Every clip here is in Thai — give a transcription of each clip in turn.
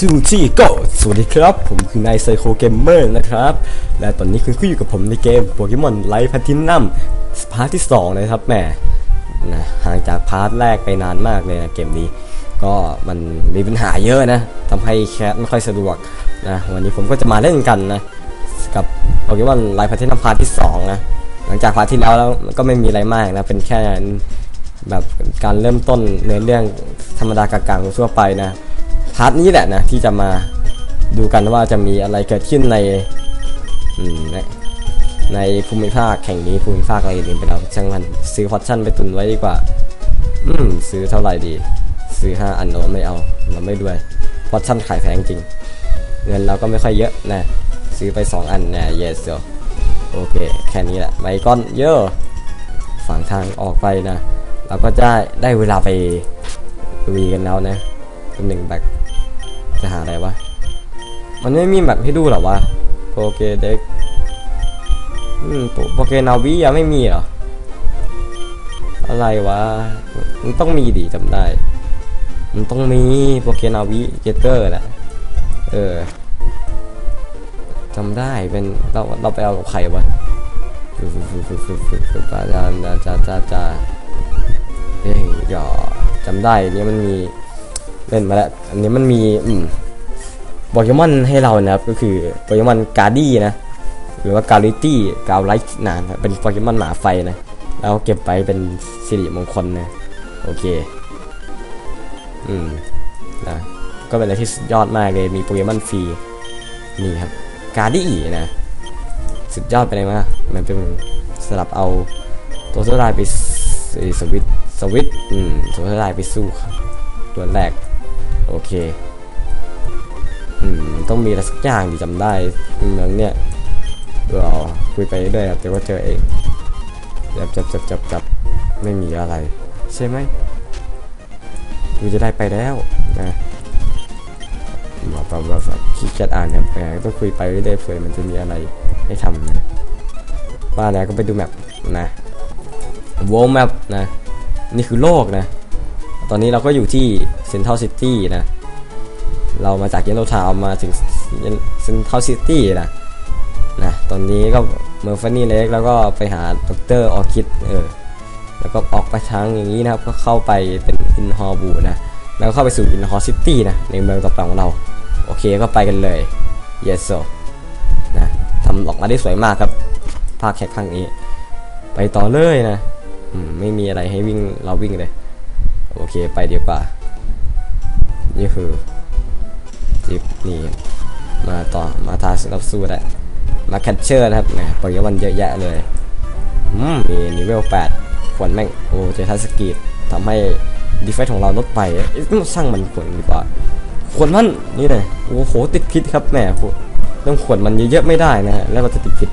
two three go สวัสดีครับ ผมคือนายไซโคเกมเมอร์นะครับ และตอนนี้คุณก็อยู่กับผมในเกมโปเกมอนไลท์แพทินัมพาร์ทที่ 2 นะครับแหมนะห่างจากพาร์ทแรกไปนานมากเลยนะเกมนี้ ก็มันมีปัญหาเยอะนะทำให้แคสไม่ค่อยสะดวกนะวันนี้ผมก็จะมาเล่นกันนะ กับโปเกมอนไลท์แพทินัมพาร์ทที่ 2 นะ หลังจากพาร์ทที่แล้วแล้วก็ไม่มีอะไรมากนะเป็นแค่แบบการเริ่มต้นเนื้อเรื่องธรรมดากลางๆทั่วไปนะ พาร์ทนี้แหละนะที่จะมาดูกันว่าจะมีอะไรเกิดขึ้นในในภูมิภาคแห่งนี้ภูมิภาคอะไรอื่นไปแล้วช่างมันซื้อพอตชั่นไปตุนไว้ดีกว่า อืมซื้อเท่าไหร่ดี ซื้อห้าอันเราไม่เอาเราไม่ด้วยพอตชั่นขายแพงจริง เงินเราก็ไม่ค่อยเยอะนะซื้อไป 2 อันนะ yes เ o โอเค แค่นี้แหละไปก้อนเยอะฝั่งทางออกไปนะ เราก็จะได้เวลาไปวีกันแล้วนะเป็นหนึ่งแบก จะหาอะไรวะ มันไม่มีแบบให้ดูหรอวะโปเกเด็กอืมโปเกนาวิยังไม่มีเหรอ อะไรวะ มันต้องมีดิจำได้ มันต้องมีโปเกนาวิเกเตอร์แหละ เออจำได้เป็นเราเราไปเอากับใครวะฟึฟึฟึฟึฟึฟึฟึปาจาจาจาจาเอ้ยอย่าจำได้เนี่ยมันมี เล่นมาแล้ว อันนี้มันมีอืมโปเกมอนให้เรานะครับ ก็คือโปเกมอนการ์ดี้นะ หรือว่าการิตี้กาวไลท์นานเป็นโปเกมอนหมาไฟนะ แล้วเก็บไปเป็นสิริมงคลนะ โอเค อืมนะก็เป็นอะไรที่สุดยอดมากเลย มีโปเกมอนฟรี นี่ครับ การ์ดี้นะ สุดยอดไปเลยมากมันเป็นสลับเอาตัวสลายไปสวิตสวิตอืมตัวสลายไปสู้ครับตัวแรก โอเค อืม ต้องมีอะไรสักอย่างที่จำได้เมืองเนี่ยเดี๋ยวเอาคุยไปเรื่อยครับแต่ว่าเจอเองจับจับจับจับจับไม่มีอะไร ใช่ไหมกูจะได้ไปแล้วนะบอกแบบแบบขี้เกียจอ่านครับแต่ต้องคุยไปเรื่อยๆเผื่อมันจะมีอะไรให้ทำนะว่าแล้วก็ไปดูแมปนะวอลแมปนะ นี่คือโลกนะ ตอนนี้เราก็อยู่ที่เซ็นทรัลซิตี้นะ เรามาจากเยลโลทาวมาถึงเซ็นทรัลซิตี้นะนะ ตอนนี้ก็เมอร์ฟานี่เล็กแล้วก็ไปหาดรออคิดเออ แล้วก็ออกไปทางอย่างนี้นะครับ ก็เข้าไปเป็นอินฮอบูนะ แล้วเข้าไปสู่อินฮอซิตี้นะ ในเมืองต่อไปของเรา โอเคก็ไปกันเลย yes so นะทำออกมาได้สวยมากครับ ภาคแค่ครั้งนี้ ไปต่อเลยนะ ไม่มีอะไรให้วิ่งเราวิ่งเลย โอเคไปดีกว่า นี่คือจิบนี่มาต่อมาทาสรับสู้ได้มาแคชเชอร์นะครับนะโปเกมอนเยอะแยะเลยอืมมีนิเวล8ขวนแม่งโอ้เจทัสกีดทำให้ดีเฟสของเราลดไปเอ๊ะสร้างมันขวนดีกว่าขวนมันนี่เลยโอ้โหติดพิษครับแหมเรื่องขวนมันเยอะๆไม่ได้นะฮะแล้วก็จะติดพิษ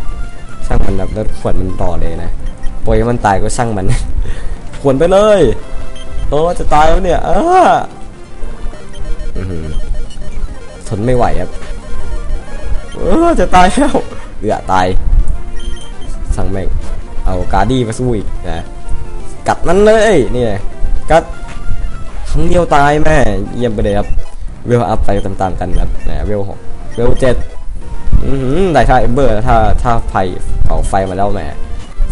สร้างมันแบบแล้วขวนมันต่อเลยนะโปเกมอนตายก็สร้างมันขวนไปเลย อ้จะตายแล้วเนี่ยเออทนไม่ไหวครับเออจะตายแล้วเอือตาย สั่งแม่ง เอาการดี้มาสู้อีกนะ กัดมันเลยนี่กัดครั้งเดียวตายแม่ เยี่ยมไปเลยครับ เวลอัพไปตามๆกันครับนะเวลหกเวลเจ็ดได้ท่าเอเบอร์ถ้าถ้าไฟเผาไฟมาแล้วแม่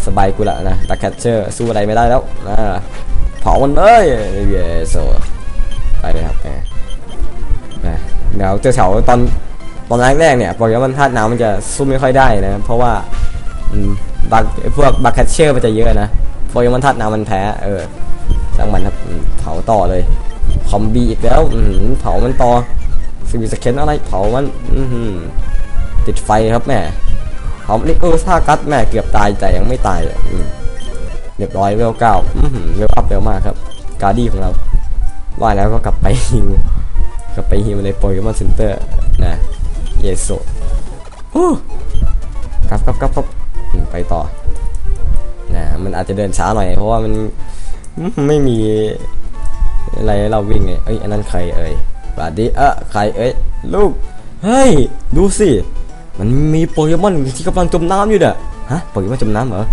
สบายกูละนะดักแคชเชอร์สู้อะไรไม่ได้แล้วนะ เผามันเลยเยสไปเลยครับนะเดี๋ยวเจอแถวตอนตอนแรกๆเนี่ยโปเกมอนธาตุน้ำมันจะสู้ไม่ค่อยได้นะเพราะว่าบักพวกบักแคชเชอร์มันจะเยอะนะโปเกมอนธาตุน้ำมันแพ้เออจังมันครับเผาต่อเลยคอมบีอีกแล้วเผามันต่อซีบีสเคนอะไรเผามันติดไฟครับแม่เผานี่เออถ้ากัดแม่เกือบตายแต่ยังไม่ตายเลยเรียบร้อยเวลเก้าเวลอัพเร็วมากครับ การดี้ของเราว่าแล้วก็กลับไปฮิวกลับไปฮิวในโปเกมอนเซ็นเตอร์นะเยโซฮู้ครับครับครับครับไปต่อนะมันอาจจะเดินช้าหน่อย เพราะว่ามันไม่มีอะไรเราวิ่งไงเอ้ยอันนั้นใครเอ่ยบาดดีเออใครเอ้ยลูกเฮ้ยดูสิมันมีโปเกมอนที่กำลังจมน้ำอยู่เด้อฮะโปเกมอนจมน้ำเหรอ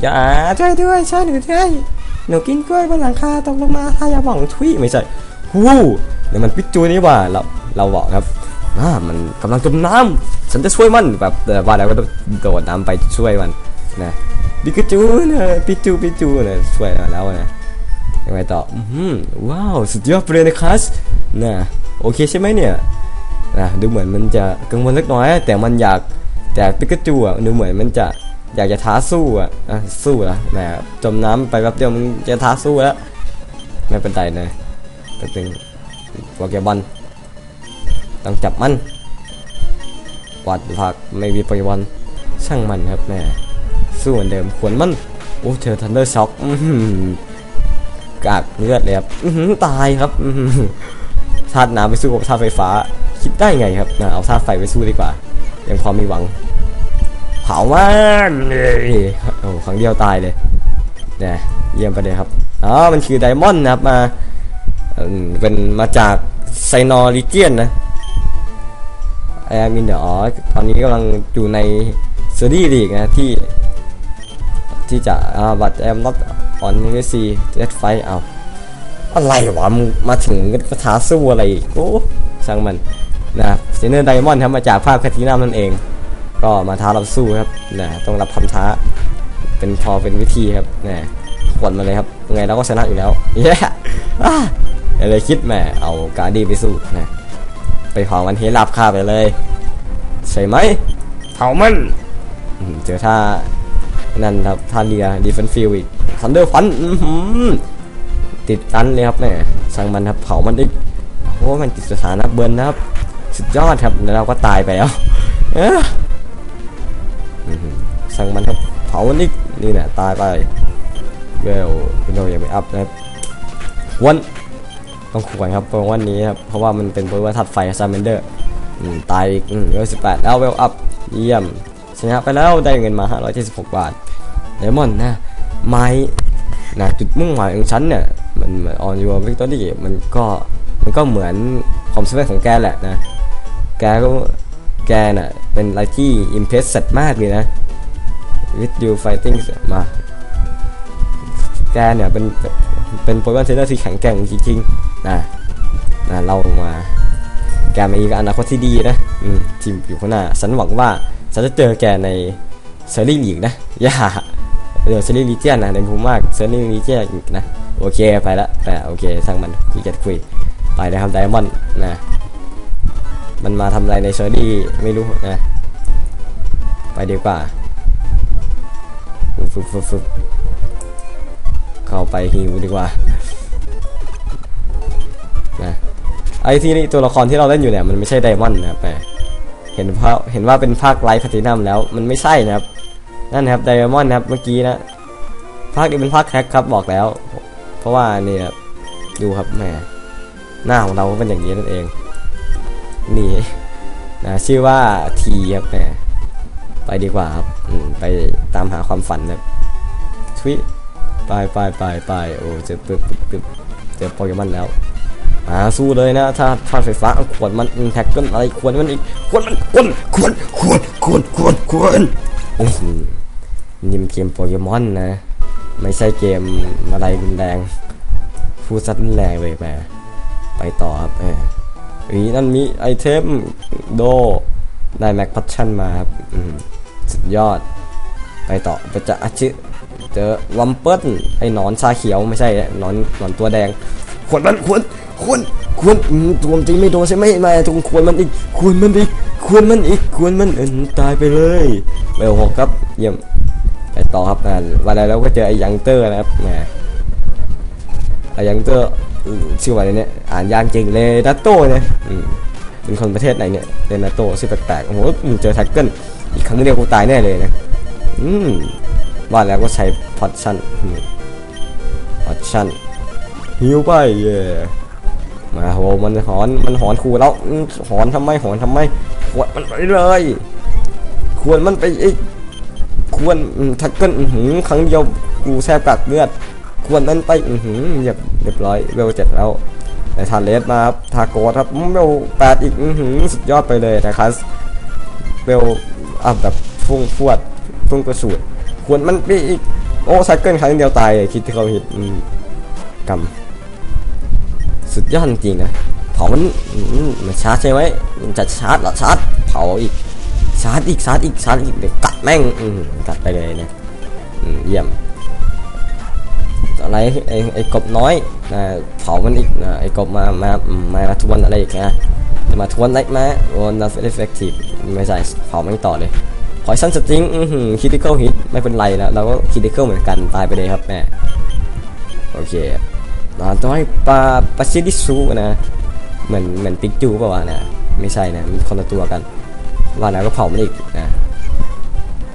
อย่าช่วยด้วยช่วยหนูด้วยหนูกินกล้วยบนหลังคาตกลงมาถ้าอย่าหวังทุยไม่ใช่ฮู้เนี่ยมันปิจูนี่ว่าเราเราบอกครับอ่ามันกำลังจมน้ำฉันจะช่วยมันแบบแต่ว่าเราก็ต้องโดดน้ำไปช่วยมันนะปิกจูนะปิจูปิจูนะช่วยแล้วนะยังไงต่ออือหือว้าวสุดยอดเลยนะครับนะโอเคใช่ไหมเนี่ยนะดูเหมือนมันจะกังวลเล็กน้อย แต่มันอยากแต่ปิกจูอะดูเหมือนมันจะ อยากจะท้าสู้อะสู้ละแหมจมน้ำไปแป๊บเดียวมันจะท้าสู้แล้วไม่เป็นไรนะก็เป็นโปเกมอนต้องจับมันกวาดผักไม่มีโปเกมอนช่างมันครับแม่สู้เหมือนเดิมขวนมันโอ้เจอทันเดอร์ช็อคกากเลือดเลยครับตายครับธาตุน้ำไปสู้กับธาตุไฟฟ้า คิดได้ไงครับเอาธาตุไฟไปสู้ดีกว่า ยังพอมีหวัง เผามันเลยโอ้ครั้งเดียวตายเลยเนี่ยเยี่ยมไปเลยครับอ๋อมันคือไดมอนด์นะครับมาเป็นมาจากไซนอริเจียนนะไอมินเดอ๋อตอนนี้กำลังอยู่ในเซอรี่ลีกนะที่ ที่จะอ่าบัตรแอมน็อตออนเวซีเจ็ดไฟเอาอะไรวะมึงมาถึงก็ท้าสู้อะไรกโอ้ช่างมันนะเซเนอร์ไดมอนด์ครับมาจากภาคคาทินัมนั่นเอง ก็มาท้าเราสู้ครับนะต้องรับคำท้า เป็นพอเป็นวิธีครับนะขวนมาเลยครับยังไงเราก็ชนะอยู่แล้วเย้อะเลยคิดแหมเอาการดีไปสู้นะไปเผามันเฮลับฆ่าไปเลย ใช่ไหมเผามันอืมเจอท่านั่นครับท่าเรือดีเฟนฟิลอีกทันเดอร์ฟันติดตันเลยครับแหม่สั่งมันครับเผามันอีกโอ้มันติดสถานะเบิร์นนะครับ สุดยอดครับแล้วเราก็ตายไปแล้วเอ้ออื้อหือ สั่งมันครับเผามันอีกนี่แหละตายไปเวลเรายังไม่อัพนะครับวันต้องขวนครับเพราะวันนี้ครับเพราะว่ามันเป็นเพราะว่าถัดไฟซาเมนเดอร์ตายอีกเวลสิบแปดแล้วเวลอัพเยี่ยมชนะไปแล้วได้เงินมา 576 บาทไดมอนนะไม้นะจุดมุ่งหมายของฉันเนี่ยมันมือนออนยูวิกตอรี่มันก็มันก็เหมือนความสำเร็จของแกแหละนะ แกก็ แกน่ะ เป็นอะไรที่อิมเพรสเซมากเลยนะ with you fighting มา แกเนี่ยเป็นเป็นโปรแกรมเทรนเนอร์ที่แข็งแกร่งจริงๆนะนะเรามา แกมีอนาคตที่ดีนะอืมทีมอยู่ข้างหน้าฉันหวังว่าฉันจะเจอแกในเซอรี่ลีกนะ อย่าเดี๋ยวเซอรี่ลีเจียนนะในภูมิมากเซอรี่ลีเจียนนะ โอเคไปละแต่โอเคช่างมันคุยกันคุย ไปเลยครับไดมอนด์นะ มันมาทำอะไรในเชอรี่ไม่รู้นะ ไปดีกว่าฟึบฟึบฟึบเข้าไปฮิวดีกว่านะไอ้ที่นี่ตัวละครที่เราเล่นอยู่เนี่ยมันไม่ใช่ไดมอนด์นะครับแหมเห็นเพราะเห็นว่าเป็นภาคไลฟ์พัตินัมแล้วมันไม่ใช่นะครับ นั่นนะครับไดมอนด์นะครับเมื่อกี้นะภาคนี้เป็นภาคแคร็กครับบอกแล้ว เพราะว่านี่ครับดูครับแหมหน้าของเราก็เป็นอย่างนี้นั่นเอง นี่นะชื่อว่าทีครับแหมไปดีกว่าครับอืไปตามหาความฝันครับทวิไปไปไปไปโอ้เจอปึ๊บปึ๊บปึ๊บเจอโปเกมอนแล้วมาสู้เลยนะ ถ้าถ้าไฟฟ้าขวดมันแท็กกันอะไรขวดมันอีกขวดมันขวดขวดขวดขวดขวดขวดนี่มันเกมโปเกมอนนะ ไม่ใช่เกมอะไรรุนแรงฟูซัดรุนแรงเลยแหมไปต่อครับ เอออีนั่นมีไอเทมโดได้แม็กพัชชั่นมาครับสุดยอด ไปต่อไปจะอาชิเจอวัมเปิลไอหนอนชาเขียวไม่ใช่หนอนหนอนตัวแดงควรมันควรควรควรอืมตัวจริงไม่โดนใช่ไหมมาจงควรมันอีกควรมันอีกควรมันอีกควรมันเออตายไปเลยเบลหกครับเยี่ยมไปต่อครับอ่าวันแล้วก็เจอไอยังเตอร์นะครับแหมอยังเตอร์ ชื่อว่าอะไรเนี่ยอ่านยากจริงเลยนัตโต้เนี่ยอืมเป็นคนประเทศไหนเนี่ยเลนาโต้ชื่อแปลกๆโอ้โหเจอแท็กเกิลอีกครั้งเดียวกูตายแน่เลยนะอืมว่าแล้วก็ใช้พอดชั่นพอดชั่นฮิวไปเย่มาโหมันหอนมันหอนขู่แล้วหอนทำไมหอนทำไมขวดมันไปเลยควรมันไปอีกควรแท็กเกิลหือครั้งเดียวกูแทบกัดเลือด ควรนั้นไปอือหือเรียบเรียบร้อยเวลเจ็ดแล้วแต่ทานเลสมาครับทาโกครับเวลแปดอีกอือหือสุดยอดไปเลยนะครับเวลอะแบบฟุ้งฟวดฟุ้งกระสุดควรมันไปอีกโอ้ไซเคิลครั้งเดียวตายเลยคิดที่เขาหิดกำสุดยอดจริงนะเผามันอืมมันชาร์จใช่ไหมมันจะชาร์จหรอชาร์จเผาอีกชาร์จอีกชาร์จอีกชาร์จอีกเดี๋ยวกัดแม่งกัดไปเลยเนี่ยเยี่ยม อะไรไอ้ไอ้กบน้อยนะเผามันอีกนะไอ้กบมามามาทวนอะไรอีกนะจะมาทวนอะไรมาโอ้นัฟเอฟเฟกทีฟไม่ใช่เผาไม่ต่อเลยพอยซันสติงอือหือคิติคอลฮิตไม่เป็นไรนะเราก็คิติคอลเหมือนกันตายไปเลยครับแม่โอเคอ่าต้องให้ปลาปลาซิดิซูนะเหมือนเหมือนปิกจูเปล่าวะนะไม่ใช่นะมันคนละตัวกันว่าแล้วก็เผามันอีกนะ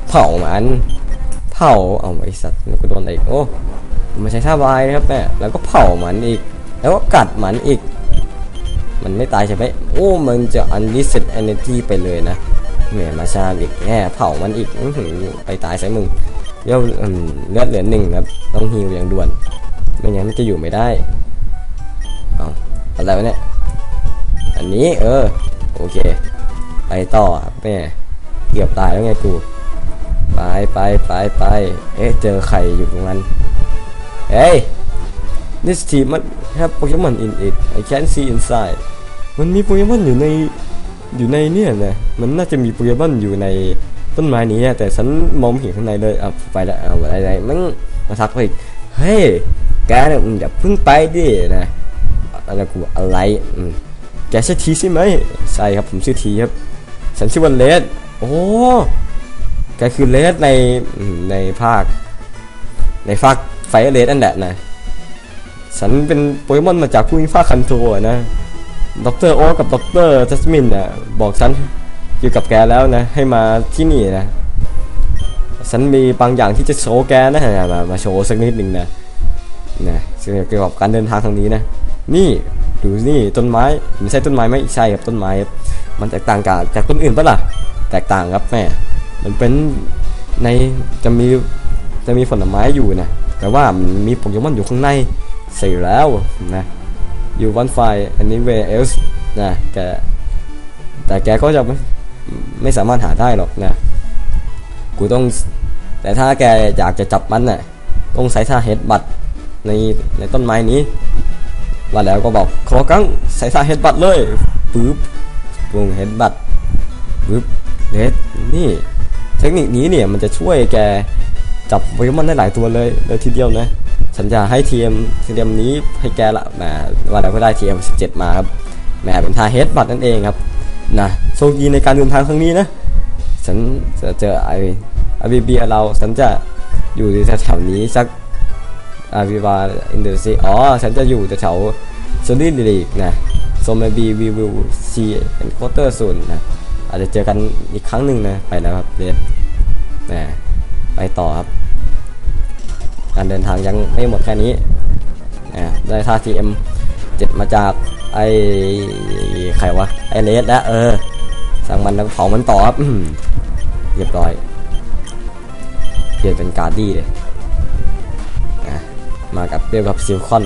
เผามันเผาเอาไอสัตว์มันก็โดนอะไรอีกโอ้ มันใช้ท่าวายนะครับแม่แล้วก็เผามันอีก แล้วก็กัดมันอีก มันไม่ตายใช่ไหมโอ้ มันจะ unleashed energy ไปเลยนะแหมมาชาอีกแหมเผามันอีกอไปตายใส่มึงเลือดเลือดเหลือหนึ่งครับ ต้องฮิวอย่างด่วน ไม่งั้นมันจะอยู่ไม่ได้เอาอะไรวะเนี่ย อันนี้เออ โอเค ไปต่อครับแม่เกือบตายแล้วไงกู ไปไปไปไปเอ๊ะเจอไข่อยู่ตรงนั้น เฮ้ย this team มัน have Pokemon in it I can't see inside มันมีโปเกมอนอยู่ในอยู่ในเนี่ยนะมันน่าจะมีโปเกมอนอยู่ในต้นไม้นี้อะแต่ฉันมองไม่เห็นข้างในเลยเอาไปละเอาอะไรๆมันมาทักไปอีกเฮ้ยแกเนี่ยมึงอย่าเพิ่งไปดินะอะไรกูอะไรอืมแกใช่อทีใช่ไหมใช่ครับผมชื่อทีครับฉันชื่อว่าเลดโอ้แกคือเลดในในภาคในภาค ไฟเลดอันแหละนะ ฉันเป็นโปเกมอนมาจากผู้พิพากษาคันโทอะนะด็อกเตอร์โอกับด็อกเตอร์จัสมินนะบอกฉันเกี่กับแกแล้วนะ ให้มาที่นี่นะ ฉันมีบางอย่างที่จะโชว์แกนะมามาโชว์สักนิดหนึ่งนะนะเกี่ยวกับการเดินทางครั้งนี้นะ นี่ดูนี่ต้นไม้ไม่ใช่ต้นไม้ไหมใช่ครับต้นไม้ มันแตกต่างจากจากต้นอื่นปะล่ะ แตกต่างครับแม่ มันเป็นในจะมีจะมีผลไม้อยู่นะ แต่ว่ามีโปเกมอนอยู่ข้างในเสียแล้วนะอยู่วันไฟ anywhere else นะแกแต่แกก็จะไม่ไม่สามารถหาได้หรอกนะกูต้องแต่ถ้าแกอยากจะจับมันน่ะต้องใช้ท่าเฮดบัตในในต้นไม้นี้ว่าแล้วก็บอกขอกังใส่ท่าเฮดบัตเลยปึ๊บปุ้งเฮดบัตปึ๊บเฮดนี่ เทคนิคนี้เนี่ยมันจะช่วยแก จับโปเกมอนได้หลายตัวเลยเลยทีเดียวนะฉันจะให้ทีมทีมนี้ให้แกละแหมว่าแล้ก็ได้ทีม17มาครับแหมเป็นท่าเฮดบัตนั่นเองครับนะโชคดีในการเดินทางครั้งนี้นะฉันจะเจอไอไอบีบีเราฉันจะอยู่แถวนี้สักอาวิวาอินเดอร์ซีอ๋อฉันจะอยู่แถวโซลิดลีกนะ so maybe we will see in quarter soon นะอาจจะเจอกันอีกครั้งหนึ่งนะไปแล้วครับเดนนะไปต่อครับ การเดินทางยังไม่หมดแค่นี้นะได้ท่า TM เจ็ดมาจากไอ้ใครวะไอ้เลสแล้วเออสั่งมันแล้วเผามันต่อครับเรียบร้อยเปลี่ยนเป็นการ์ดี้เลยมากับเดียวกับซิลคอน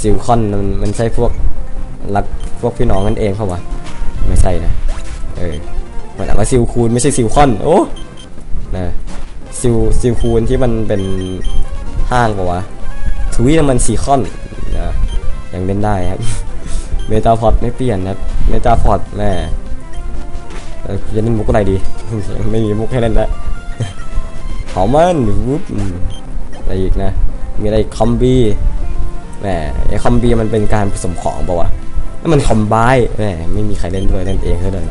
ซิลคอนมันมันใช่พวกรักพวกพี่น้องกันเองเขาวะไม่ใช่นะเออมันอ่านว่าซิลคูนไม่ใช่ซิลคอนโอ้นะ ซิลซิลคูนที่มันเป็นห้างปะวะทวีมันซีคอนนะยังเล่นได้ครับเมตาพอดไม่เปลี่ยนนะครับเมตาพอดแม่จะเล่นมุกอะไรดี ไม่มีมุกให้เล่นแล้วเผามันวุ๊บอะไรอีกนะ มีอะไรคอมบีแหมไอคอมบีมันเป็นการผสมของปล่าวะนั่นมันคอมไบแหมไม่มีใครเล่นด้วยเล่นเองเลย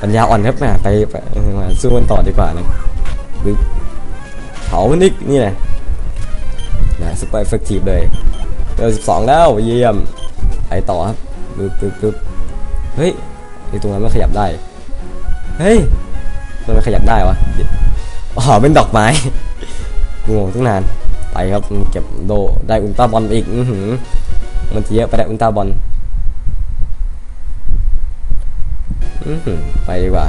ปัญญาอ่อนครับแหมไปไปเออมาสู้กันต่อดีกว่านะ บึ๊บเผามันนิกนี่นะนะสเปอร์เอฟเฟกตีฟเลยเจอสิบสองแล้วเยี่ยมไปต่อครับบึ๊บบึ๊บบึ๊บเฮ้ยไอตรงนั้นมันขยับได้เฮ้ยมันขยับได้วะอ๋อเป็นดอกไม้งงตั้งนานไปครับเก็บโดได้อุลตราบอลอีกอือหือมันเยอะไปได้อุลตราบอลอือหือไปดีกว่า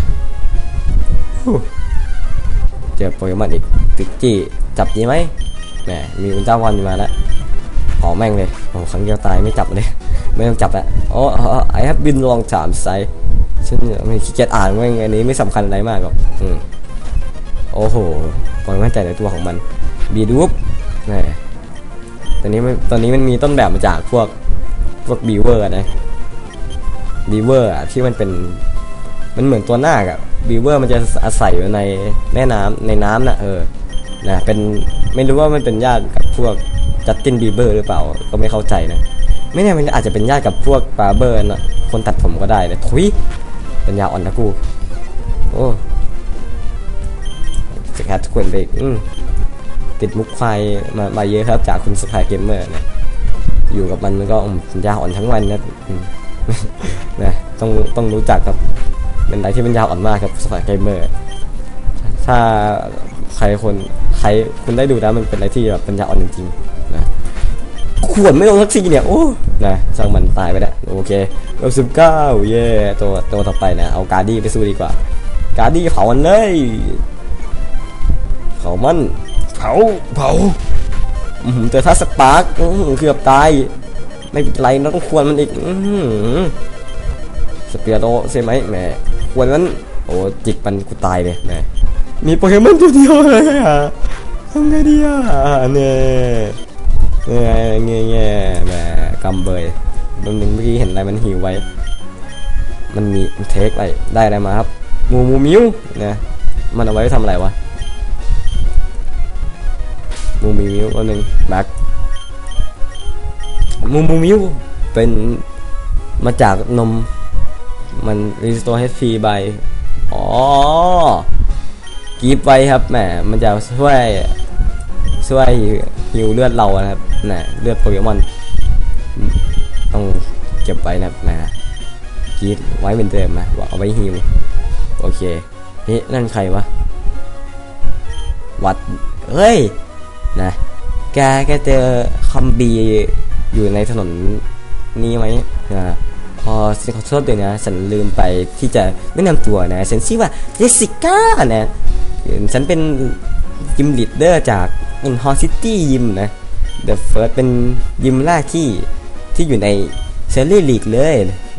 เจอโปเกมอนอีกตึกจี้จับดีไหมแหมมีอุลตร้าบอลมาแล้วหอแม่งเลยโอ้ครั้งเดียวตายไม่จับเลยไม่ต้องจับล้วโอ้ไอ้ฮับบินลองถามไซฉันไม่ขี้เกียจอ่านแม่งอันนี้ไม่สำคัญอะไรมากหรอกอืมโอ้โหความมั่นใจในตัวของมันบีดูปนี่ตอนนี้ตอนนี้มันมีต้นแบบมาจากพวกพวกบีเวอร์นะบีเวอร์ที่มันเป็นมันเหมือนตัวหน้าคอะ บีเวอร์มันจะอาศัยอยู่ในแม่น้ำในน้ำน่ะเออนะเป็นไม่รู้ว่ามันเป็นญาติกับพวกจัสตินบีเบอร์หรือเปล่าก็ไม่เข้าใจนะไม่แน่มันอาจจะเป็นญาติกับพวกบาเบอร์นะคนตัดผมก็ได้นะทุยปัญญาอ่อนนะกูโอ้สแคทควรไปอีกอืติดมุกไฟมามาเยอะครับจากคุณสกายเกมเมอร์นะอยู่กับมันมันก็ปัญญาอ่อนทั้งวันนะนะต้องต้องรู้จักครับ เป็นอะไรที่ปัญญาอ่อนมากครับสกายเกมเมอร์ถ้าใครคนใครคุณได้ดูนะมันเป็นอะไรที่แบบปัญญาอ่อนจริงๆนะขวดไม่ลงสักทีเนี่ยโอ้นะช่างมันตายไปแล้วโอเคเวลสิบเก้าเย่ตัวตัวต่อไปนะเอาการดี้ไปสู้ดีกว่า การดี้เผามันเลยเผามันเผาเผาอื้อหือเจอท่าสปาร์กอื้อหือเกือบตายไม่เป็นไรเราต้องควรมันอีกอื้อหือสเปียโตใช่ไหมแหมค วรมันโอ้จิกมันกูตายเลยแหมมีโปเกมอนตัวเดียวเลยอะทำไงดีอะเนี่ยเงี้ยเงี้ยเงี้ยแหมกำเบยตรงนึงเมื่อกี้เห็นอะไรมันหิวไว้ มันมีเทคอะไรได้อะไรมาครับมูมูมิวนะมันเอาไว้ทำอะไรวะมูมิมิวอันหนึ่งแบ็คมูมูมิวเป็นมาจากนม มันรีสโตร์เฮฟีใบอ๋อกีบไว้ครับแหมมันจะช่วยช่วยฮิวเลือดเรานะครับนะเลือดโปเกมอนต้องเก็บไว้นะครับนะกรีดไว้เหมือนเดิมนะเอาไว้ฮิวโอเคเฮ้ยนั่นใครวะวัดเฮ้ยนะแกแกเจอคอมบีอยู่ในถนนนี้ไหมนะ พอฉันขอโทษด้วยนะฉันลืมไปที่จะแนะนำตัวนะฉันชื่อว่าเจสสิก้านะฉันเป็นยิมลีดเดอร์จาก In h o r City ยิมนะ The First เป็นยิมแรกที่ที่อยู่ในเซรีลีกเลย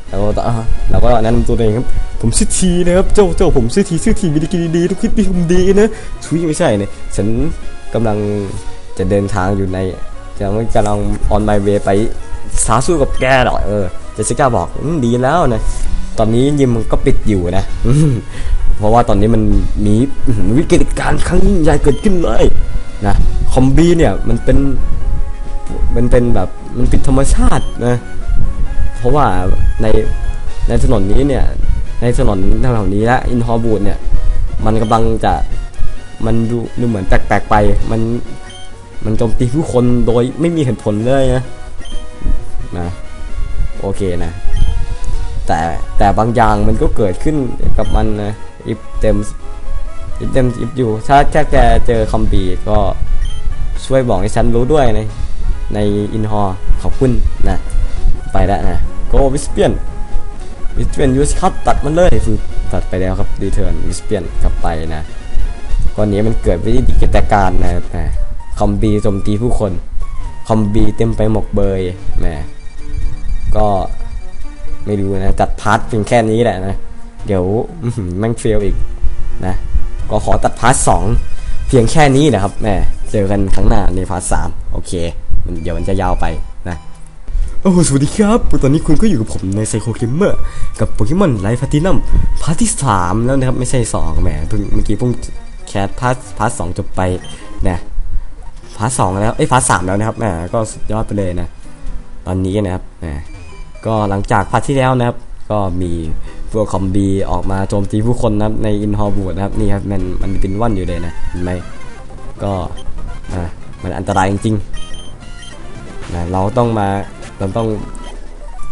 เราก็อะเราก็แนะนำตัวเองครับผมชื่อทีนะครับเจ้าเจ้าผมชื่อทีชื่อทีมีดีกินดีทุกคิดดีทำดีนะทุยไม่ใช่เนี่ยฉันกำลังจะเดินทางอยู่ในจะไม่กำลัง on my way ไปสาสู้กับแกหรอกเออ เจสสิก้าบอกอดีแล้วนะ ตอนนี้ยิมมันก็ปิดอยู่นะ เพราะว่าตอนนี้มันมีวิกฤตการณ์ครั้งยิ่งใหญ่เกิดขึ้นเลยนะคอมบีเนี่ยมันเป็นมันเป็นแบบมันผิดธรรมชาตินะ เพราะว่าในในถนนนี้เนี่ย ในถนนแถวนี้และอินฮอร์บูดเนี่ย มันกำลังจะมันดูดูเหมือนแปลกๆไป มันมันโจมตีผู้คนโดยไม่มีเหตุผลเลยนะนะ โอเคนะ แต่แต่บางอย่างมันก็เกิดขึ้นกับมันนะอิฟเต็มอิฟเต็มอิฟอยู่ ถ้าถ้าแกเจอคอมบีก็ช่วยบอกให้ฉันรู้ด้วยในในอินฮอร์ขอบคุณนะ ไปแล้วนะโกวิสเปียนวิสเปียนยูสคัตตัดมันเลยคือตัดไปแล้วครับรีเทิร์นวิสเปียนกลับไปนะก้อนนี้มันเกิดวิกิจการนะนะคอมบีโจมตีผู้คน คอมบีเต็มไปหมกเบยแหม ก็ไม่รู้นะจัดพาร์ทเพียงแค่นี้แหละนะ เดี๋ยวแม่งเฟลอีกนะ ก็ขอตัดพาร์ทสองเพียงแค่นี้นะครับแหมเจอกันครั้งหน้าในพาร์ทสามโอเค เดี๋ยวมันจะยาวไปนะโอ้สวัสดีครับ ตอนนี้คุณก็อยู่กับผมในไซโคเกมเมอร์กับโปเกมอนไลฟ์พาร์ตินัมพาร์ทที่สามแล้วนะครับ ไม่ใช่สองแหมเพิ่งเมื่อกี้เพิ่งแคสพาร์ทพาร์ทสองจบไปนะพาร์ทสองแล้ว เอ้ยพาร์ทสามแล้วนะครับแหมก็สุดยอดไปเลยนะ ตอนนี้นะครับแหม ก็หลังจากพาร์ทที่แล้วนะครับ ก็มีพวกคอมบีออกมาโจมตีผู้คนนะครับในอินฮอร์บูดนะครับนี่ครับมันมันเป็นว่อนอยู่เลยนะเห็นไหมก็อ่ามันอันตรายจริงๆนะเราต้องมาเราต้อง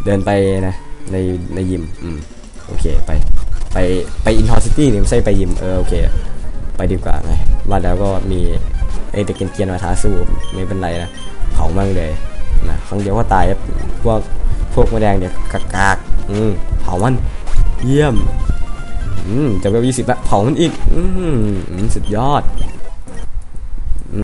เดินไปนะในในยิมอืมโอเคไปไปไปอินทอร์ซิตี้นี่ไม่ใช่ไปยิมเออโอเค ไปดีกว่าไงว่าแล้วก็มีไอเด็กเกียนมาท้าสู้ไม่เป็นไรนะเผามั่งเลยนะครั้งเดียวก็ตายครับพวก พวกแมลงเนี่ยกากากอืมเผามันเยี่ยม อืมจะไปยี่สิบละเผามันอีก อืมสุดยอด